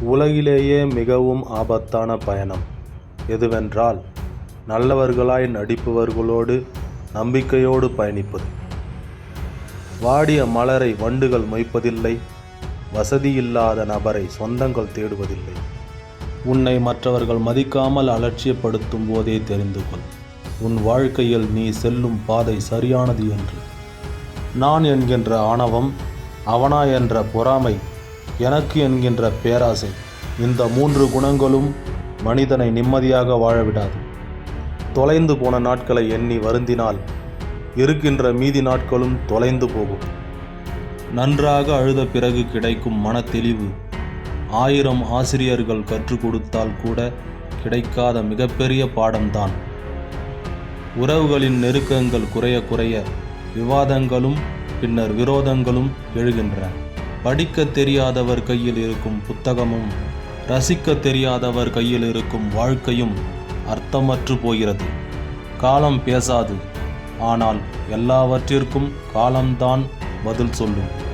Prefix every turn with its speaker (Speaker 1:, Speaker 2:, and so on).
Speaker 1: உலகிலேயே மிகவும் ஆபத்தான பயணம். எதுவென்றால் நல்லவர்களாய் நடிப்பவர்களோடு நம்பிக்கையோடு பயணிப்பது. வாடிய மலரை வண்டுகள் மொய்ப்பதில்லை வசதியில்லாத நபரை சொந்தங்கள் தேடுவதில்லை. உன்னை மற்றவர்கள் மதிக்காமல் அலட்சியப்படுத்தும் போதே தெரிந்து கொள். உன் வாழ்க்கையில் நீ செல்லும் பாதை சரியானது என்று. நான் என்கின்ற ஆணவம் அவனா என்ற பொறாமை எனக்கு என்கின்ற பேராசை இந்த மூன்று குணங்களும் மனிதனை நிம்மதியாக வாழவிடாது. தொலைந்து போன நாட்களை எண்ணி வருந்தினால் இருக்கின்ற மீதி நாட்களும் தொலைந்து போகும். நன்றாக அழுத பிறகு கிடைக்கும் மன தெளிவு ஆயிரம் ஆசிரியர்கள் கற்றுக் கொடுத்தால் கூட கிடைக்காத மிகப்பெரிய பாடம்தான். உறவுகளின் நெருக்கங்கள் குறைய குறைய விவாதங்களும் பின்னர் விரோதங்களும் எழுகின்றன. படிக்க தெரியாதவர் கையில் இருக்கும் புத்தகமும் ரசிக்க தெரியாதவர் கையில் இருக்கும் வாழ்க்கையும் அர்த்தமற்று போகிறது. காலம் பேசாது ஆனால் எல்லாவற்றிற்கும் காலம்தான் பதில் சொல்லும்.